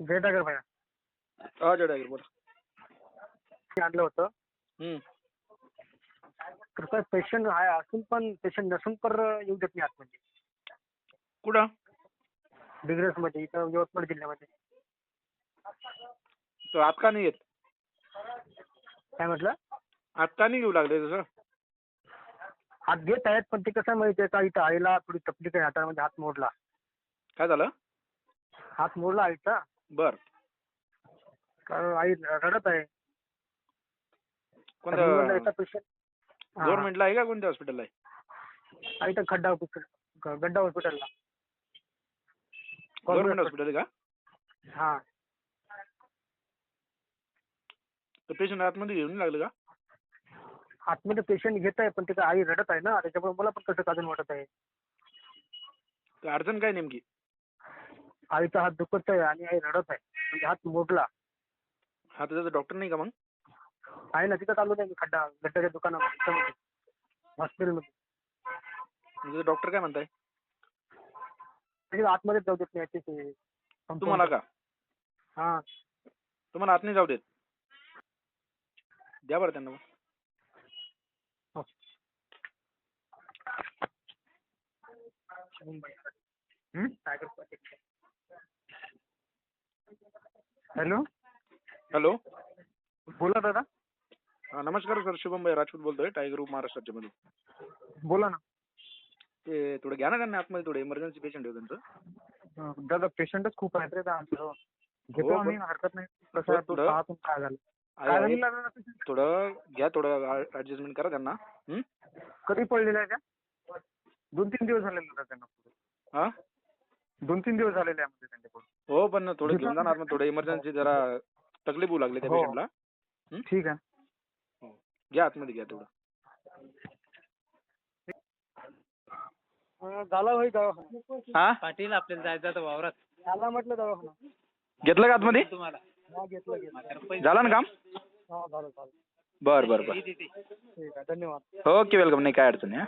जयटागर भाया. हा जडागर बोला. मी आणलं होतं. हम्म. पेशंट आहे असून पण पेशंट नसून पण येऊ देत नाही आतमध्ये कुठं? डिग्रसमध्ये इथं यवतमाळ जिल्ह्यामध्ये. तो आत का नाही येत? काय म्हटलं? आत का नाही घेऊ लागले तसं? हात घेत आहेत पण ते कसं आहे माहिती आहे का? इथं आईला थोडी तकलीफ आहे हातामध्ये हात मोडला. काय झालं? हात मोडला आईचा. बर. कारण आई रडत आहे. कोणत्या गव्हर्नमेंटला आहे का कोणत्या हॉस्पिटलला आहे? आई तर खड्डा हॉस्पिटल गड्डा हॉस्पिटलला गव्हर्नमेंट हॉस्पिटल आहे का? हा. तर पेशंट आतमध्ये घेऊन लागलं का? आतमध्ये पेशंट घेत आहे पण त्याची आई रडत आहे ना त्याच्यामुळे मला पण कसं काजून वाटत आहे. तर अडचण काय नेमकी? आईचा हात दुखत आहे आणि आई रडत आहे. म्हणजे हात मोडला. हा त्याचा डॉक्टर नाही का मग? आहे ना तिथं चालू नाही खड्डा गड्ड्याच्या दुकानामध्ये हॉस्पिटलमध्ये. म्हणजे डॉक्टर काय म्हणताय? म्हणजे आतमध्ये जाऊ देत नाही compound. तुम्हाला का? हा. तुम्हाला आत नाही जाऊ देत? द्या बरं त्यांना मग. हॅलो? हॅलो? बोला दादा. हा नमस्कार सर शुभम भाई राजपूत बोलतोय टायगर ग्रुप महाराष्ट्राच्या मध्ये बोला ना. ते थोडं घ्या ना त्यांना आतमध्ये थोडे इमर्जन्सी पेशंट आहे त्यांचं. अं, दादा पेशंटच खूप आहेत रे आमच्याजवळ घेतो हो, आम्ही हरकत नाही कसं आहे, तो थोडं- सहातून काय झालं. आहे, काय आहे. झालं दादा? patient? थोडं घ्या थोडं ऍडजस्टमेंट करा त्यांना. हं? कधी पडलेलं आहे का दोन तीन दिवस झालेले दादा त्यांना. हा? दोन तीन दिवस झालेले आहे म्हणजे त्यांच्याकडून हो पण थोडं घेऊन जाणार मग थोडं इमर्जन्सी जरा तकलीफ़ होऊ लागली त्या हो. पेशंटला ठीक आहे. घ्या आतमध्ये घ्या थोडं अं, झाला होय दवाखाना. हा? पाटील आपल्याला जायचं वावरात. झाला म्हटलं दवाखाना. घेतलं का आतमध्ये? तुम्हाला. हा घेतलं घेतलं. झालं ना काम? हा झालं झालं. बर बर बर. ठीक आहे धन्यवाद. Okay welcome. नाही काय अडचण नाही हा.